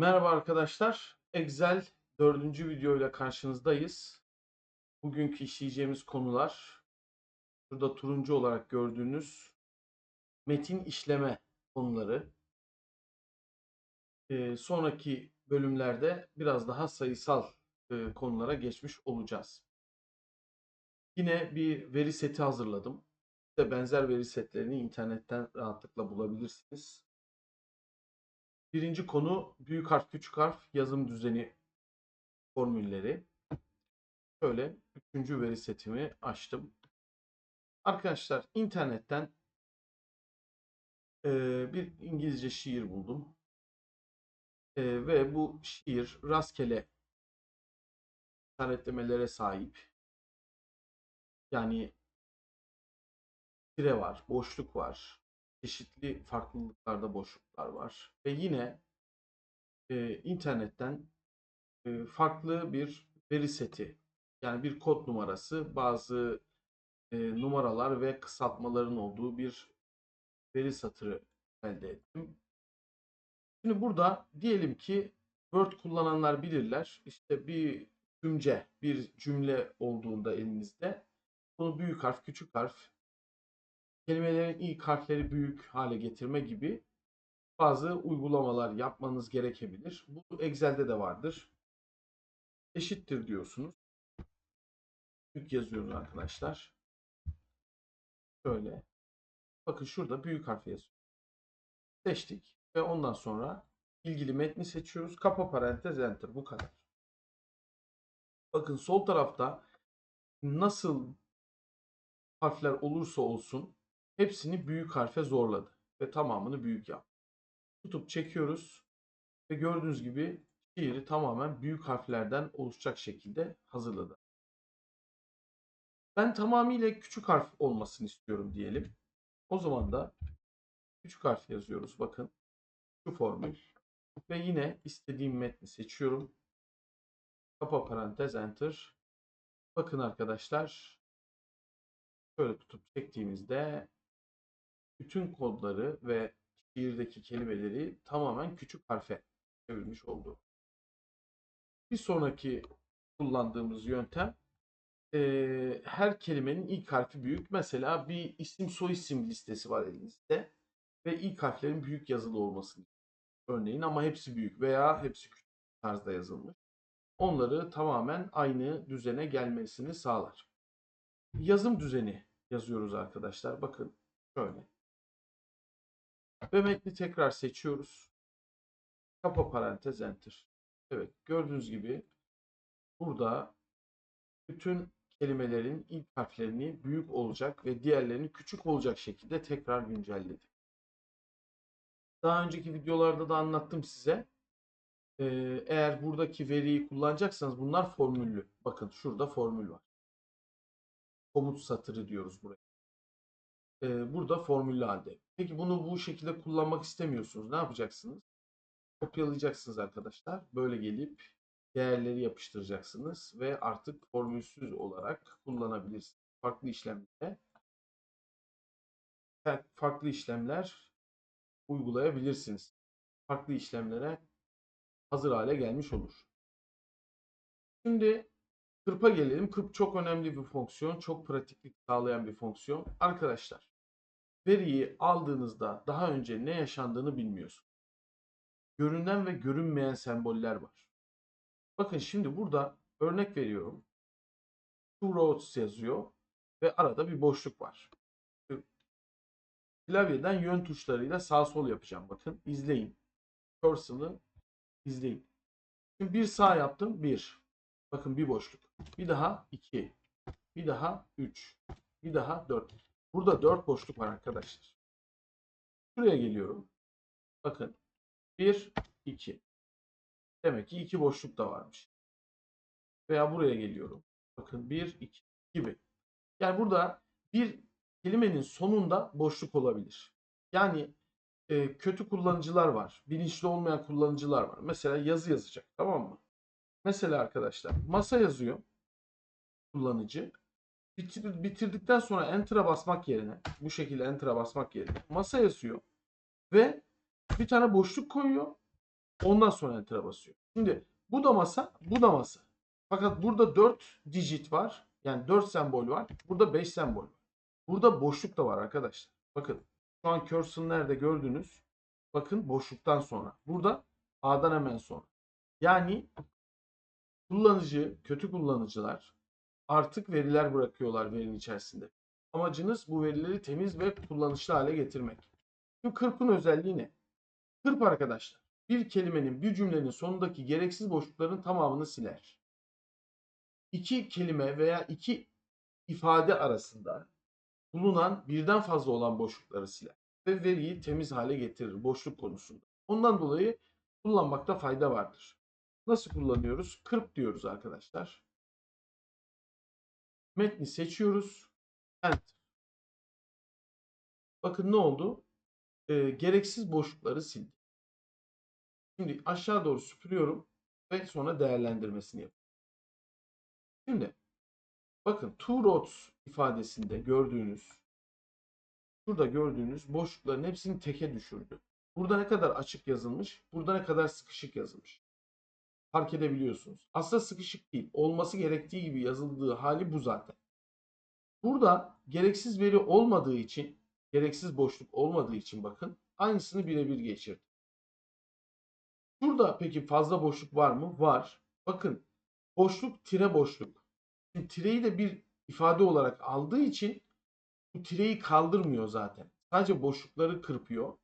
Merhaba arkadaşlar. Excel dördüncü video ile karşınızdayız. Bugünkü işleyeceğimiz konular burada turuncu olarak gördüğünüz metin işleme konuları. Ee, sonraki bölümlerde biraz daha sayısal e, konulara geçmiş olacağız. Yine bir veri seti hazırladım. İşte benzer veri setlerini internetten rahatlıkla bulabilirsiniz. Birinci konu büyük harf küçük harf yazım düzeni formülleri. Şöyle üçüncü veri setimi açtım. Arkadaşlar internetten e, bir İngilizce şiir buldum. E, ve bu şiir rastgele işaretlemelere sahip. Yani tire var, boşluk var, çeşitli farklılıklarda boşluklar var. Ve yine e, internetten e, farklı bir veri seti yani bir kod numarası bazı e, numaralar ve kısaltmaların olduğu bir veri satırı elde ettim. Şimdi burada diyelim ki Word kullananlar bilirler. İşte bir cümle, bir cümle olduğunda elinizde bunu büyük harf, küçük harf, kelimelerin ilk harfleri büyük hale getirme gibi bazı uygulamalar yapmanız gerekebilir. Bu Excel'de de vardır. Eşittir diyorsunuz. Büyük yazıyoruz arkadaşlar. Şöyle. Bakın şurada büyük harf yazıyor. Seçtik ve ondan sonra ilgili metni seçiyoruz. Kapa parantez enter. Bu kadar. Bakın sol tarafta nasıl harfler olursa olsun hepsini büyük harfe zorladı ve tamamını büyük yaptı. Tutup çekiyoruz ve gördüğünüz gibi şiiri tamamen büyük harflerden oluşacak şekilde hazırladı. Ben tamamıyla küçük harf olmasını istiyorum diyelim. O zaman da küçük harf yazıyoruz. Bakın şu formül ve yine istediğim metni seçiyorum. Kapa parantez enter. Bakın arkadaşlar şöyle tutup çektiğimizde bütün kodları ve şiirdeki kelimeleri tamamen küçük harfe çevirmiş oldu. Bir sonraki kullandığımız yöntem e, her kelimenin ilk harfi büyük. Mesela bir isim soy isim listesi var elinizde ve ilk harflerin büyük yazılı olmasını örneğin ama hepsi büyük veya hepsi küçük tarzda yazılmış. Onları tamamen aynı düzene gelmesini sağlar. Yazım düzeni yazıyoruz arkadaşlar. Bakın şöyle. Ve metni tekrar seçiyoruz. Kapa parantez enter. Evet gördüğünüz gibi burada bütün kelimelerin ilk harflerini büyük olacak ve diğerlerini küçük olacak şekilde tekrar güncelledi. Daha önceki videolarda da anlattım size. Ee, eğer buradaki veriyi kullanacaksanız bunlar formüllü. Bakın şurada formül var. Komut satırı diyoruz buraya. Ee, burada formüllü halde. Peki bunu bu şekilde kullanmak istemiyorsunuz. Ne yapacaksınız? Kopyalayacaksınız arkadaşlar. Böyle gelip değerleri yapıştıracaksınız ve artık formülsüz olarak kullanabilirsiniz. Farklı işlemlere farklı işlemler uygulayabilirsiniz. Farklı işlemlere hazır hale gelmiş olur. Şimdi kırpa gelelim. Kırp çok önemli bir fonksiyon. Çok pratiklik sağlayan bir fonksiyon. Arkadaşlar veriyi aldığınızda daha önce ne yaşandığını bilmiyorsunuz. Görünen ve görünmeyen semboller var. Bakın şimdi burada örnek veriyorum. Two roads yazıyor ve arada bir boşluk var. Klavyeden yön tuşlarıyla sağ sol yapacağım. Bakın izleyin. Cursor'ı izleyin. Şimdi bir sağ yaptım. Bir. Bakın bir boşluk. Bir daha iki. Bir daha üç. Bir daha dört. Burada dört boşluk var arkadaşlar. Şuraya geliyorum. Bakın. Bir, iki. Demek ki iki boşluk da varmış. Veya buraya geliyorum. Bakın bir, iki gibi. Yani burada bir kelimenin sonunda boşluk olabilir. Yani e, kötü kullanıcılar var. Bilinçli olmayan kullanıcılar var. Mesela yazı yazacak. Tamam mı? Mesela arkadaşlar masa yazıyor kullanıcı. Bitir, bitirdikten sonra enter'a basmak yerine bu şekilde enter'a basmak yerine masa yazıyor ve bir tane boşluk koyuyor Ondan sonra enter'a basıyor. Şimdi bu da masa, bu da masa. Fakat burada 4 digit var. Yani 4 sembol var. Burada 5 sembol var. Burada boşluk da var arkadaşlar. Bakın şu an cursor gördünüz. Bakın boşluktan sonra. Burada A'dan hemen sonra. Yani kullanıcı, kötü kullanıcılar artık veriler bırakıyorlar verinin içerisinde. Amacınız bu verileri temiz ve kullanışlı hale getirmek. Şu kırpın özelliği ne? Kırp arkadaşlar. Bir kelimenin, bir cümlenin sonundaki gereksiz boşlukların tamamını siler. İki kelime veya iki ifade arasında bulunan birden fazla olan boşlukları siler ve veriyi temiz hale getirir boşluk konusunda. Ondan dolayı kullanmakta fayda vardır. Nasıl kullanıyoruz? Kırp diyoruz arkadaşlar. Metni seçiyoruz. Enter. Bakın ne oldu? Ee, gereksiz boşlukları sildi. Şimdi aşağı doğru süpürüyorum ve sonra değerlendirmesini yapıyorum. Şimdi bakın two roads ifadesinde gördüğünüz şurada gördüğünüz boşlukların hepsini teke düşürdü. Burada ne kadar açık yazılmış, burada ne kadar sıkışık yazılmış. Fark edebiliyorsunuz. Aslında sıkışık değil. Olması gerektiği gibi yazıldığı hali bu zaten. Burada gereksiz veri olmadığı için, gereksiz boşluk olmadığı için bakın aynısını birebir geçirdi. Burada peki fazla boşluk var mı? Var. Bakın boşluk tire boşluk. Şimdi tireyi de bir ifade olarak aldığı için bu tireyi kaldırmıyor zaten. Sadece boşlukları kırpıyor.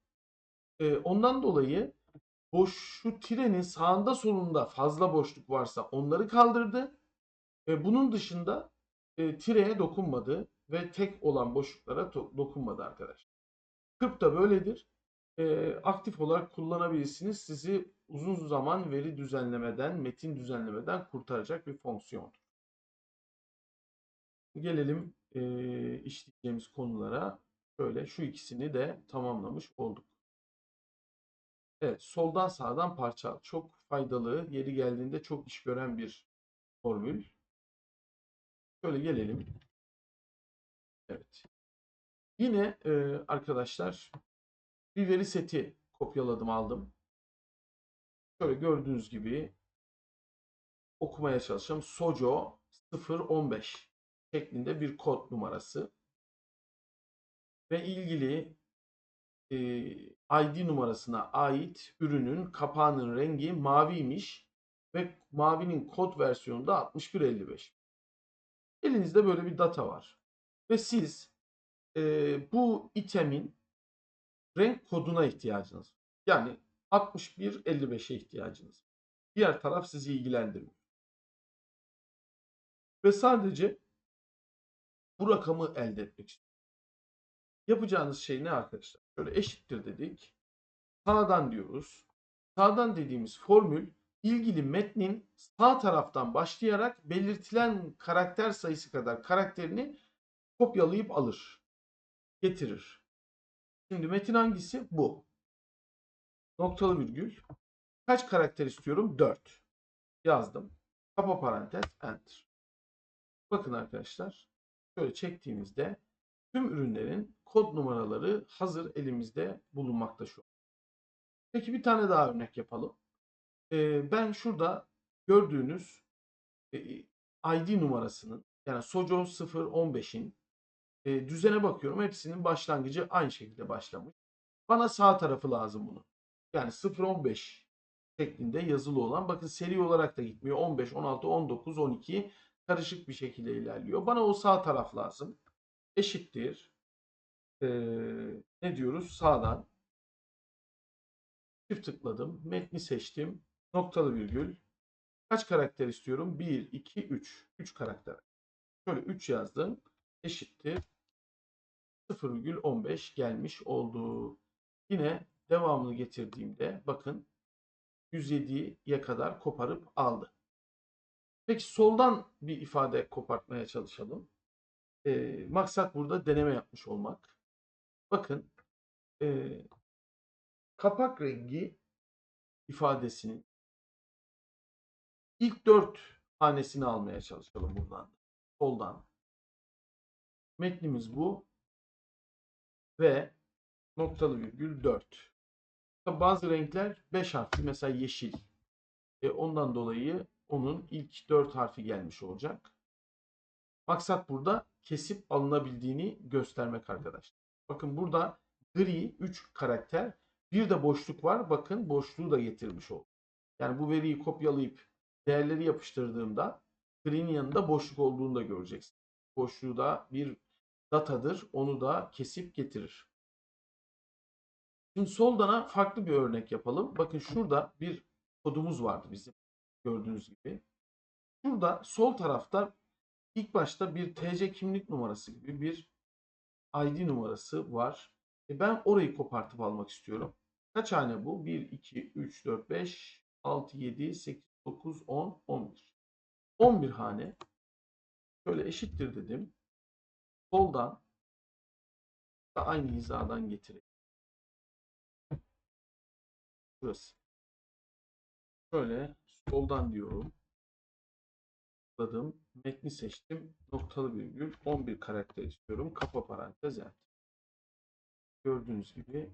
Ee, ondan dolayı boş şu tirenin sağında solunda fazla boşluk varsa onları kaldırdı. Ve bunun dışında e, tireye dokunmadı ve tek olan boşluklara dokunmadı arkadaşlar. Kırp da böyledir. E, aktif olarak kullanabilirsiniz. Sizi uzun zaman veri düzenlemeden, metin düzenlemeden kurtaracak bir fonksiyondur. Gelelim e, işleyeceğimiz konulara. Şöyle şu ikisini de tamamlamış olduk. Evet, soldan sağdan parça. Çok faydalı, yeri geldiğinde çok iş gören bir formül. Şöyle gelelim. Evet. Yine e, arkadaşlar bir veri seti kopyaladım aldım. Şöyle gördüğünüz gibi okumaya çalışacağım. Sojo 015 şeklinde bir kod numarası ve ilgili e, ID numarasına ait ürünün kapağının rengi maviymiş ve mavinin kod versiyonu da 6155. Elinizde böyle bir data var ve siz e, bu itemin renk koduna ihtiyacınız. Yani 6155'e ihtiyacınız. Diğer taraf sizi ilgilendirmiyor. Ve sadece bu rakamı elde etmek istiyorum. Yapacağınız şey ne arkadaşlar? Şöyle eşittir dedik. Sağdan diyoruz. Sağdan dediğimiz formül ilgili metnin sağ taraftan başlayarak belirtilen karakter sayısı kadar karakterini kopyalayıp alır. Getirir. Şimdi metin hangisi? Bu. Noktalı virgül. Kaç karakter istiyorum? 4. Yazdım. Kapa parantez. Enter. Bakın arkadaşlar. Şöyle çektiğimizde tüm ürünlerin kod numaraları hazır elimizde bulunmakta şu an. Peki bir tane daha örnek yapalım. Ben şurada gördüğünüz e, ID numarasının yani Sojo 015'in e, düzene bakıyorum. Hepsinin başlangıcı aynı şekilde başlamış. Bana sağ tarafı lazım bunun. Yani 015 şeklinde yazılı olan. Bakın seri olarak da gitmiyor. 15, 16, 19, 12 karışık bir şekilde ilerliyor. Bana o sağ taraf lazım. Eşittir. Ee, ne diyoruz? Sağdan. Çift tıkladım. Metni seçtim. Noktalı virgül. Kaç karakter istiyorum? 1, 2, 3. 3 karakter. Şöyle 3 yazdım. Eşittir. 0,15 gelmiş oldu. Yine devamını getirdiğimde bakın 107'ye kadar koparıp aldı. Peki soldan bir ifade kopartmaya çalışalım. E, maksat burada deneme yapmış olmak. Bakın e, kapak rengi ifadesinin ilk dört hanesini almaya çalışalım buradan. Soldan. Metnimiz bu ve noktalı virgül 4. Tabii Bazı renkler 5 harfli mesela yeşil. E, ondan dolayı onun ilk 4 harfi gelmiş olacak. Maksat burada kesip alınabildiğini göstermek arkadaşlar. Bakın burada gri 3 karakter. Bir de boşluk var. Bakın boşluğu da getirmiş oldu. Yani bu veriyi kopyalayıp değerleri yapıştırdığımda gri'nin yanında boşluk olduğunu da göreceksin. Boşluğu da bir datadır. Onu da kesip getirir. Şimdi soldana farklı bir örnek yapalım. Bakın şurada bir kodumuz vardı bizim. Gördüğünüz gibi. Şurada sol tarafta ilk başta bir TC kimlik numarası gibi bir ID numarası var. E ben orayı kopartıp almak istiyorum. Kaç hane bu? 1, 2, 3, 4, 5, 6, 7, 8, 9, 10, 11. 11 hane. Şöyle eşittir dedim. Soldan da aynı hizadan getireyim. Burası. Şöyle soldan diyorum. Tıkladım. Metni seçtim. Noktalı virgül 11 karakter istiyorum. Kapa parantez enter. Gördüğünüz gibi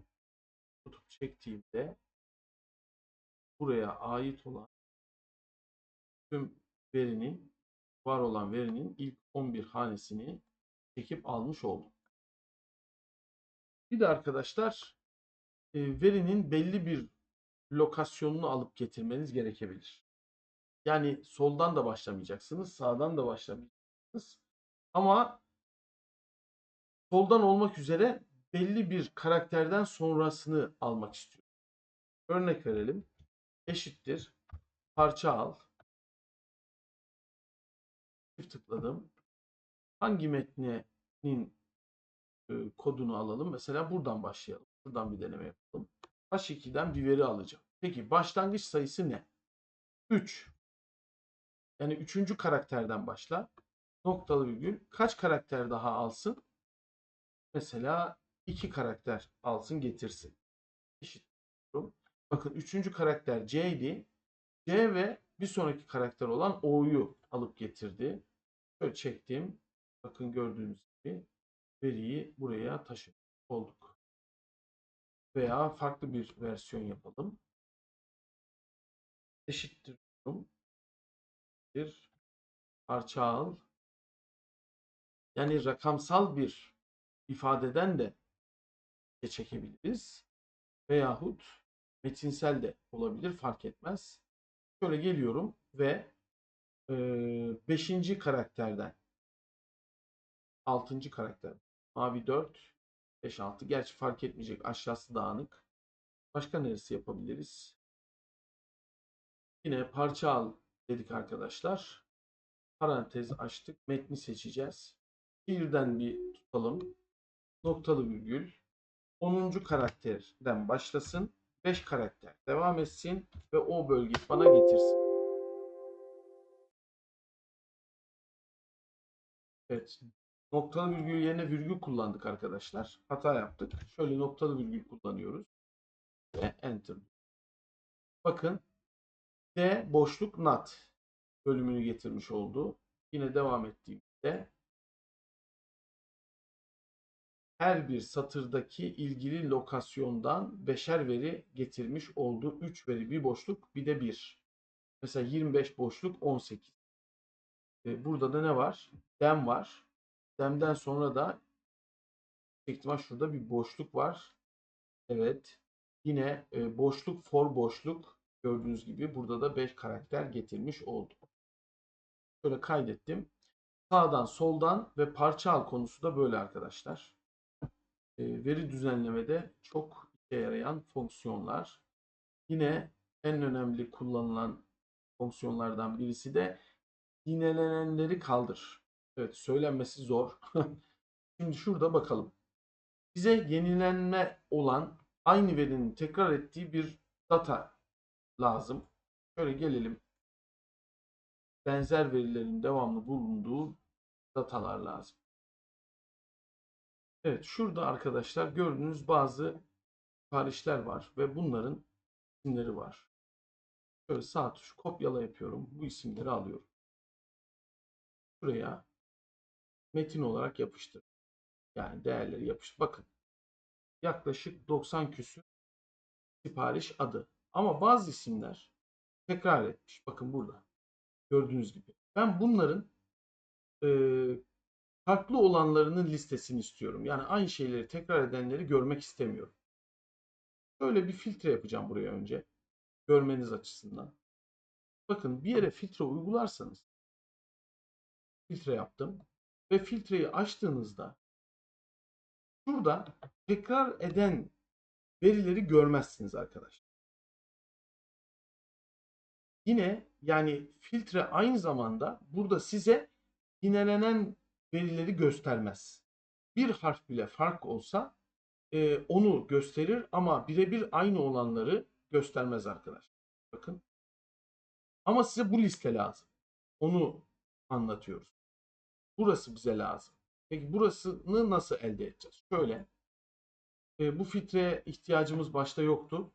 tutup çektiğimde buraya ait olan tüm verinin var olan verinin ilk 11 hanesini çekip almış oldum. Bir de arkadaşlar e, verinin belli bir lokasyonunu alıp getirmeniz gerekebilir. Yani soldan da başlamayacaksınız, sağdan da başlamayacaksınız. Ama soldan olmak üzere belli bir karakterden sonrasını almak istiyorum. Örnek verelim. Eşittir. Parça al. Çift tıkladım. Hangi metnin e, kodunu alalım? Mesela buradan başlayalım. Buradan bir deneme yapalım. H2'den bir veri alacağım. Peki başlangıç sayısı ne? 3. Yani üçüncü karakterden başla. Noktalı virgül. Kaç karakter daha alsın? Mesela iki karakter alsın getirsin. Eşit. Bakın üçüncü karakter C'ydi. C ve bir sonraki karakter olan O'yu alıp getirdi. Şöyle çektim. Bakın gördüğünüz gibi veriyi buraya taşıdık olduk. Veya farklı bir versiyon yapalım. Eşittir. Bir parça al. Yani rakamsal bir ifadeden de çekebiliriz. Veyahut metinsel de olabilir fark etmez. Şöyle geliyorum ve 5. karakterden 6. karakter mavi 4 5 6 gerçi fark etmeyecek aşağısı dağınık. Başka neresi yapabiliriz? Yine parça al dedik arkadaşlar. Parantez açtık. Metni seçeceğiz. Birden bir tutalım. Noktalı virgül. 10. karakterden başlasın. 5 karakter devam etsin ve o bölgeyi bana getirsin. Evet. Noktalı virgül yerine virgül kullandık arkadaşlar. Hata yaptık. Şöyle noktalı virgül kullanıyoruz. Ve enter. Bakın D boşluk not bölümünü getirmiş oldu. Yine devam ettiğimde her bir satırdaki ilgili lokasyondan beşer veri getirmiş oldu. 3 veri bir boşluk bir de 1. Mesela 25 boşluk 18. E, burada da ne var? Dem var. Dem'den sonra da ihtimal şurada bir boşluk var. Evet. Yine e, boşluk for boşluk gördüğünüz gibi burada da 5 karakter getirmiş oldum. Şöyle kaydettim. Sağdan soldan ve parça al konusu da böyle arkadaşlar. E, veri düzenlemede çok işe yarayan fonksiyonlar. Yine en önemli kullanılan fonksiyonlardan birisi de yinelenenleri kaldır. Evet söylenmesi zor. Şimdi şurada bakalım. Bize yenilenme olan aynı verinin tekrar ettiği bir data lazım. Şöyle gelelim. Benzer verilerin devamlı bulunduğu datalar lazım. Evet şurada arkadaşlar gördüğünüz bazı siparişler var ve bunların isimleri var. Şöyle sağ tuş kopyala yapıyorum. Bu isimleri alıyorum. Şuraya metin olarak yapıştır. Yani değerleri yapıştır. Bakın yaklaşık 90 küsür sipariş adı. Ama bazı isimler tekrar etmiş. Bakın burada. Gördüğünüz gibi. Ben bunların e, farklı olanlarının listesini istiyorum. Yani aynı şeyleri tekrar edenleri görmek istemiyorum. Böyle bir filtre yapacağım buraya önce. Görmeniz açısından. Bakın bir yere filtre uygularsanız filtre yaptım ve filtreyi açtığınızda şurada tekrar eden verileri görmezsiniz arkadaşlar. Yine yani filtre aynı zamanda burada size yinelenen verileri göstermez. Bir harf bile fark olsa e, onu gösterir ama birebir aynı olanları göstermez arkadaşlar. Bakın. Ama size bu liste lazım. Onu anlatıyoruz. Burası bize lazım. Peki burasını nasıl elde edeceğiz? Şöyle. E, bu filtreye ihtiyacımız başta yoktu.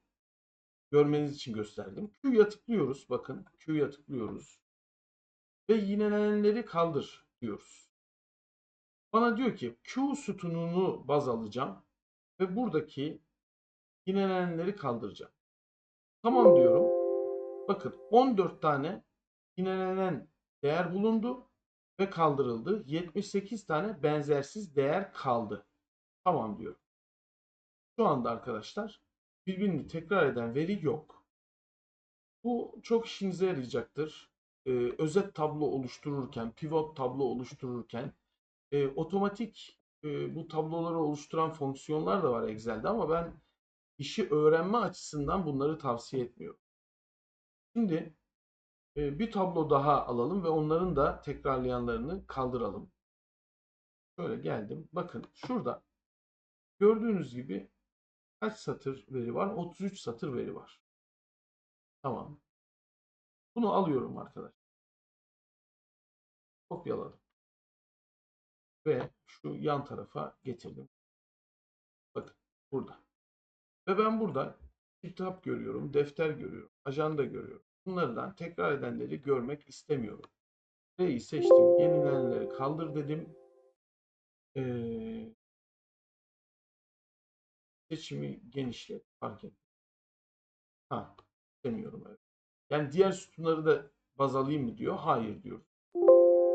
Görmeniz için gösterdim. Q'ya tıklıyoruz. Bakın Q'ya tıklıyoruz. Ve yinelenenleri kaldır diyoruz. Bana diyor ki Q sütununu baz alacağım. Ve buradaki yinelenenleri kaldıracağım. Tamam diyorum. Bakın 14 tane yinelenen değer bulundu ve kaldırıldı. 78 tane benzersiz değer kaldı. Tamam diyorum. Şu anda arkadaşlar birbirini tekrar eden veri yok. Bu çok işinize yarayacaktır. Ee, özet tablo oluştururken, pivot tablo oluştururken e, otomatik e, bu tabloları oluşturan fonksiyonlar da var Excel'de ama ben işi öğrenme açısından bunları tavsiye etmiyorum. Şimdi e, bir tablo daha alalım ve onların da tekrarlayanlarını kaldıralım. Şöyle geldim. Bakın şurada gördüğünüz gibi kaç satır veri var? 33 satır veri var. Tamam. Bunu alıyorum arkadaşlar. Kopyaladım. Ve şu yan tarafa getirdim. Bakın burada. Ve ben burada kitap görüyorum, defter görüyorum, ajanda görüyorum. Bunlardan tekrar edenleri görmek istemiyorum. R'yi seçtim. Yenilenenleri kaldır dedim. Ee, seçimi genişlet. Fark et. Ha, istemiyorum evet. Yani diğer sütunları da baz alayım mı diyor. Hayır diyor.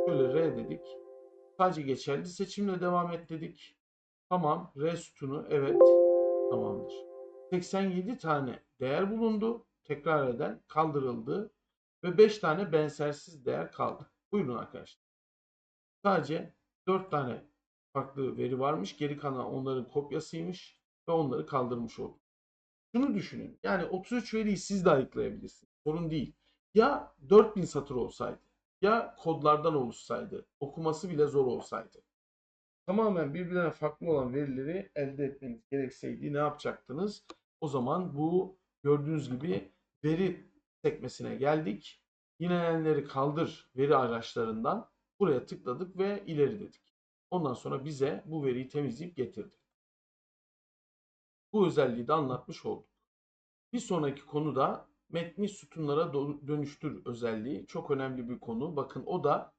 Şöyle R dedik. Sadece geçerli seçimle devam et dedik. Tamam. R sütunu evet. Tamamdır. 87 tane değer bulundu. Tekrar eden kaldırıldı. Ve 5 tane benzersiz değer kaldı. Buyurun arkadaşlar. Sadece 4 tane farklı veri varmış. Geri kalan onların kopyasıymış. Ve onları kaldırmış olduk. Şunu düşünün. Yani 33 veriyi siz de ayıklayabilirsiniz. Sorun değil. Ya 4000 satır olsaydı ya kodlardan oluşsaydı, okuması bile zor olsaydı. Tamamen birbirine farklı olan verileri elde etmeniz gerekseydi ne yapacaktınız? O zaman bu gördüğünüz gibi veri sekmesine geldik. Yinelenleri kaldır veri araçlarından buraya tıkladık ve ileri dedik. Ondan sonra bize bu veriyi temizleyip getirdi. Bu özelliği de anlatmış olduk. Bir sonraki konu da metni sütunlara dönüştür özelliği çok önemli bir konu. Bakın o da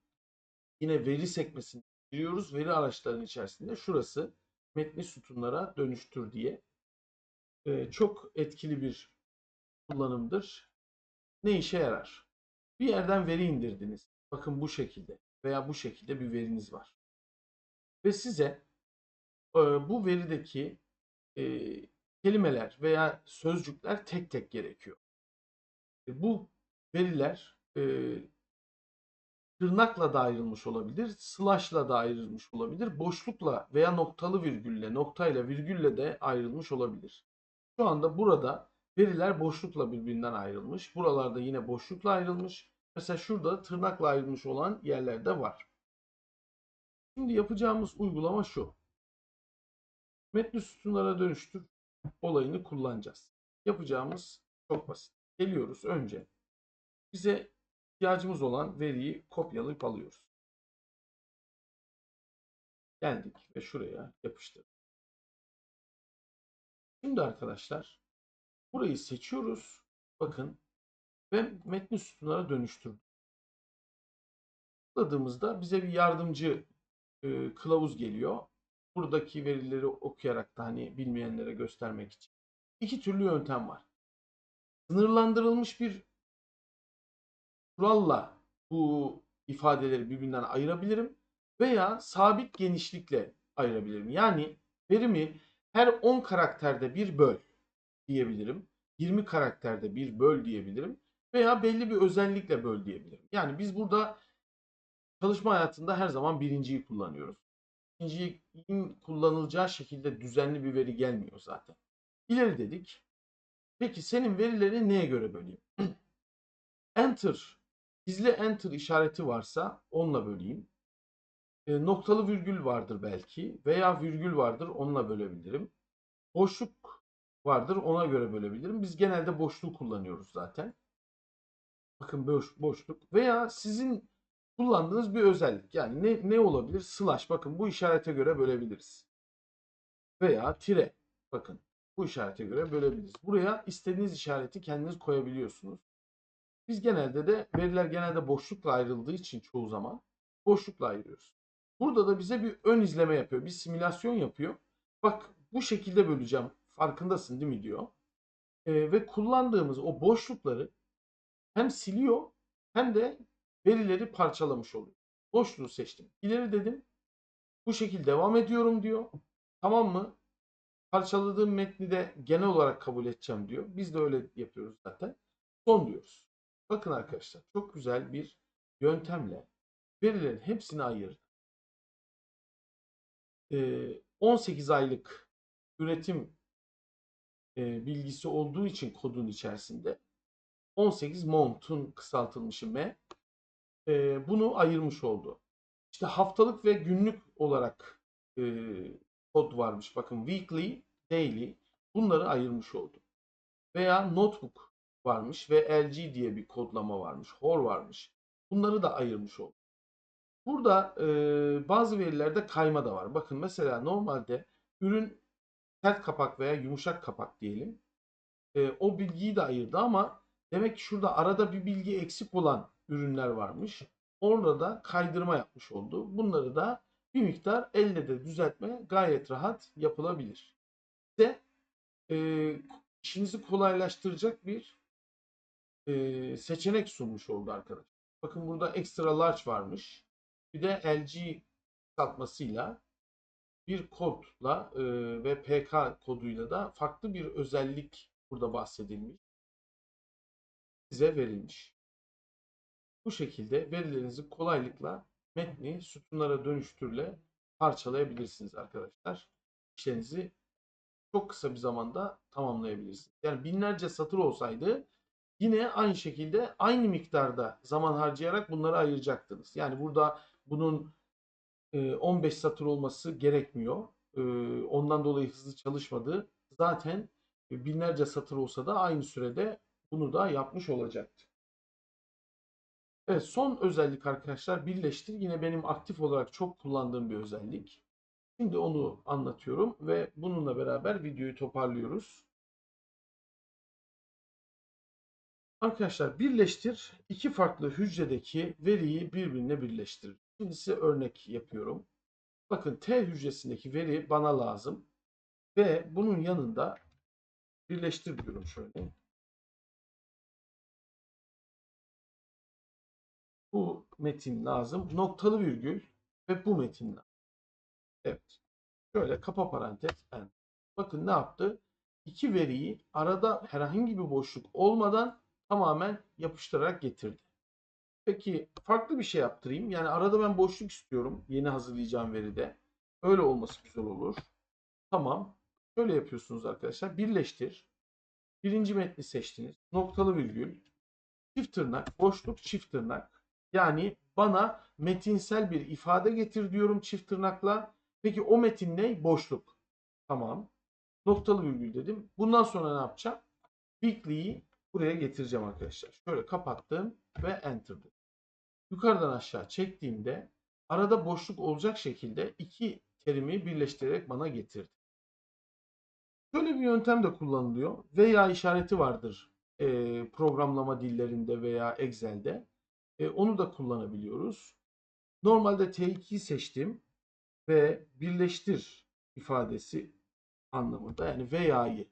yine veri sekmesine giriyoruz. Veri araçlarının içerisinde şurası metni sütunlara dönüştür diye. Ee, çok etkili bir kullanımdır. Ne işe yarar? Bir yerden veri indirdiniz. Bakın bu şekilde veya bu şekilde bir veriniz var. Ve size e, bu verideki e, kelimeler veya sözcükler tek tek gerekiyor. E, bu veriler e, tırnakla da ayrılmış olabilir, slash'la da ayrılmış olabilir, boşlukla veya noktalı virgülle, noktayla virgülle de ayrılmış olabilir. Şu anda burada veriler boşlukla birbirinden ayrılmış. Buralarda yine boşlukla ayrılmış. Mesela şurada tırnakla ayrılmış olan yerler de var. Şimdi yapacağımız uygulama şu. Metni sütunlara dönüştür olayını kullanacağız. Yapacağımız çok basit. Geliyoruz önce. Bize ihtiyacımız olan veriyi kopyalayıp alıyoruz. Geldik ve şuraya yapıştırdık. Şimdi arkadaşlar burayı seçiyoruz. Bakın ve metni sütunlara dönüştürdük. Tıkladığımızda bize bir yardımcı e, kılavuz geliyor. Buradaki verileri okuyarak da hani bilmeyenlere göstermek için. iki türlü yöntem var. Sınırlandırılmış bir kuralla bu ifadeleri birbirinden ayırabilirim veya sabit genişlikle ayırabilirim. Yani verimi her 10 karakterde bir böl diyebilirim. 20 karakterde bir böl diyebilirim veya belli bir özellikle böl diyebilirim. Yani biz burada çalışma hayatında her zaman birinciyi kullanıyoruz. İkinciyi kullanılacağı şekilde düzenli bir veri gelmiyor zaten. İleri dedik. Peki senin verileri neye göre böleyim? enter, gizli enter işareti varsa onunla böleyim. E, noktalı virgül vardır belki veya virgül vardır onunla bölebilirim. Boşluk vardır ona göre bölebilirim. Biz genelde boşluğu kullanıyoruz zaten. Bakın boş, boşluk veya sizin kullandığınız bir özellik. Yani ne, ne olabilir? Slash. Bakın bu işarete göre bölebiliriz. Veya tire. Bakın bu işarete göre bölebiliriz. Buraya istediğiniz işareti kendiniz koyabiliyorsunuz. Biz genelde de veriler genelde boşlukla ayrıldığı için çoğu zaman boşlukla ayırıyoruz. Burada da bize bir ön izleme yapıyor. Bir simülasyon yapıyor. Bak bu şekilde böleceğim. Farkındasın değil mi diyor. Ee, ve kullandığımız o boşlukları hem siliyor hem de verileri parçalamış oluyor. Boşluğu seçtim. İleri dedim. Bu şekilde devam ediyorum diyor. Tamam mı? Parçaladığım metni de genel olarak kabul edeceğim diyor. Biz de öyle yapıyoruz zaten. Son diyoruz. Bakın arkadaşlar çok güzel bir yöntemle verilerin hepsini ayırdı. Ee, 18 aylık üretim e, bilgisi olduğu için kodun içerisinde 18 mount'un kısaltılmışı M e, bunu ayırmış oldu. İşte haftalık ve günlük olarak e, kod varmış. Bakın weekly, daily bunları ayırmış oldu. Veya notebook varmış ve LG diye bir kodlama varmış. HOR varmış. Bunları da ayırmış oldu. Burada e, bazı verilerde kayma da var. Bakın mesela normalde ürün sert kapak veya yumuşak kapak diyelim. E, o bilgiyi de ayırdı ama demek ki şurada arada bir bilgi eksik olan ürünler varmış. Orada da kaydırma yapmış oldu. Bunları da bir miktar elle de düzeltme gayet rahat yapılabilir. İşte e, işinizi kolaylaştıracak bir e, seçenek sunmuş oldu arkadaşlar. Bakın burada extra large varmış. Bir de LG kısaltmasıyla bir kodla e, ve PK koduyla da farklı bir özellik burada bahsedilmiş. Size verilmiş. Bu şekilde verilerinizi kolaylıkla metni sütunlara dönüştürle parçalayabilirsiniz arkadaşlar. İşlerinizi çok kısa bir zamanda tamamlayabilirsiniz. Yani binlerce satır olsaydı yine aynı şekilde aynı miktarda zaman harcayarak bunları ayıracaktınız. Yani burada bunun 15 satır olması gerekmiyor. Ondan dolayı hızlı çalışmadı. Zaten binlerce satır olsa da aynı sürede bunu da yapmış olacaktı. Evet son özellik arkadaşlar birleştir. Yine benim aktif olarak çok kullandığım bir özellik. Şimdi onu anlatıyorum ve bununla beraber videoyu toparlıyoruz. Arkadaşlar birleştir iki farklı hücredeki veriyi birbirine birleştir. Şimdi size örnek yapıyorum. Bakın T hücresindeki veri bana lazım ve bunun yanında birleştir diyorum şöyle. Bu metin lazım. Noktalı virgül ve bu metin lazım. Evet. Şöyle kapa parantez en. Bakın ne yaptı? İki veriyi arada herhangi bir boşluk olmadan tamamen yapıştırarak getirdi. Peki farklı bir şey yaptırayım. Yani arada ben boşluk istiyorum. Yeni hazırlayacağım veride. Öyle olması güzel olur. Tamam. Şöyle yapıyorsunuz arkadaşlar. Birleştir. Birinci metni seçtiniz. Noktalı virgül. Çift tırnak. Boşluk çift tırnak. Yani bana metinsel bir ifade getir diyorum çift tırnakla. Peki o metin ne? Boşluk. Tamam. Noktalı virgül dedim. Bundan sonra ne yapacağım? Weekly'yi buraya getireceğim arkadaşlar. Şöyle kapattım ve enter dedim. Yukarıdan aşağı çektiğimde arada boşluk olacak şekilde iki terimi birleştirerek bana getirdi. Şöyle bir yöntem de kullanılıyor. Veya işareti vardır e, programlama dillerinde veya Excel'de. E, onu da kullanabiliyoruz. Normalde T2'yi seçtim ve birleştir ifadesi anlamında yani veya'yı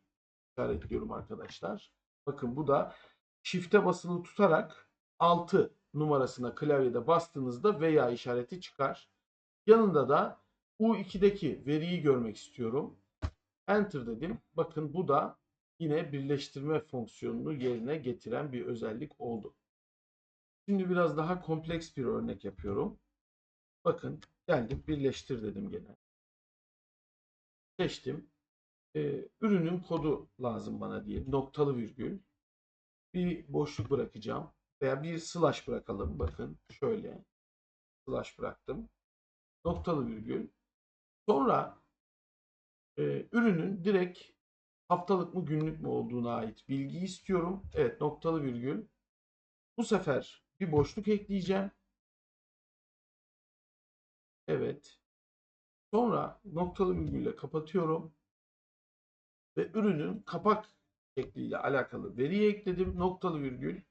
işaretliyorum arkadaşlar. Bakın bu da çifte basılı tutarak 6 numarasına klavyede bastığınızda veya işareti çıkar. Yanında da U2'deki veriyi görmek istiyorum. Enter dedim. Bakın bu da yine birleştirme fonksiyonunu yerine getiren bir özellik oldu. Şimdi biraz daha kompleks bir örnek yapıyorum. Bakın geldim birleştir dedim gene. Seçtim. Ee, ürünün kodu lazım bana diye. Noktalı virgül. Bir boşluk bırakacağım. Veya bir slash bırakalım. Bakın şöyle. Slash bıraktım. Noktalı virgül. Sonra e, ürünün direkt haftalık mı günlük mü olduğuna ait bilgi istiyorum. Evet noktalı virgül. Bu sefer bir boşluk ekleyeceğim. Evet. Sonra noktalı virgülle kapatıyorum. Ve ürünün kapak şekliyle alakalı veriyi ekledim. Noktalı virgül.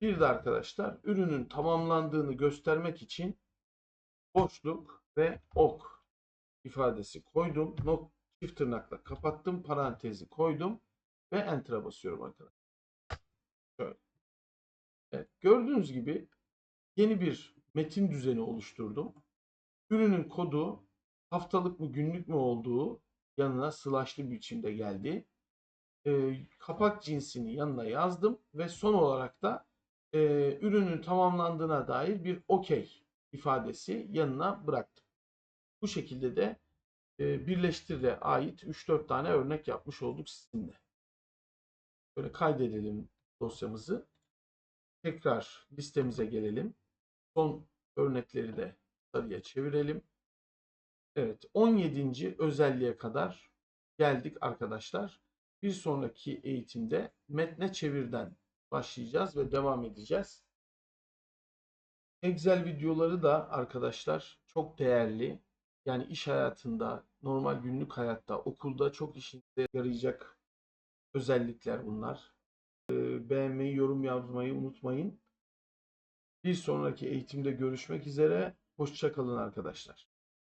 Bir de arkadaşlar ürünün tamamlandığını göstermek için boşluk ve ok ifadesi koydum. Nok çift tırnakla kapattım. Parantezi koydum. Ve enter'a basıyorum arkadaşlar. Şöyle. Evet, gördüğünüz gibi yeni bir metin düzeni oluşturdum. Ürünün kodu haftalık mı günlük mü olduğu yanına slashlı biçimde geldi. Ee, kapak cinsini yanına yazdım ve son olarak da e, ürünün tamamlandığına dair bir okey ifadesi yanına bıraktım. Bu şekilde de e, birleştir'e ait 3-4 tane örnek yapmış olduk sizinle. Böyle kaydedelim dosyamızı. Tekrar listemize gelelim. Son örnekleri de sarıya çevirelim. Evet 17. özelliğe kadar geldik arkadaşlar. Bir sonraki eğitimde metne çevirden başlayacağız ve devam edeceğiz. Excel videoları da arkadaşlar çok değerli. Yani iş hayatında, normal günlük hayatta, okulda çok işinize yarayacak özellikler bunlar. Beğenmeyi, yorum yazmayı unutmayın. Bir sonraki eğitimde görüşmek üzere. Hoşçakalın arkadaşlar.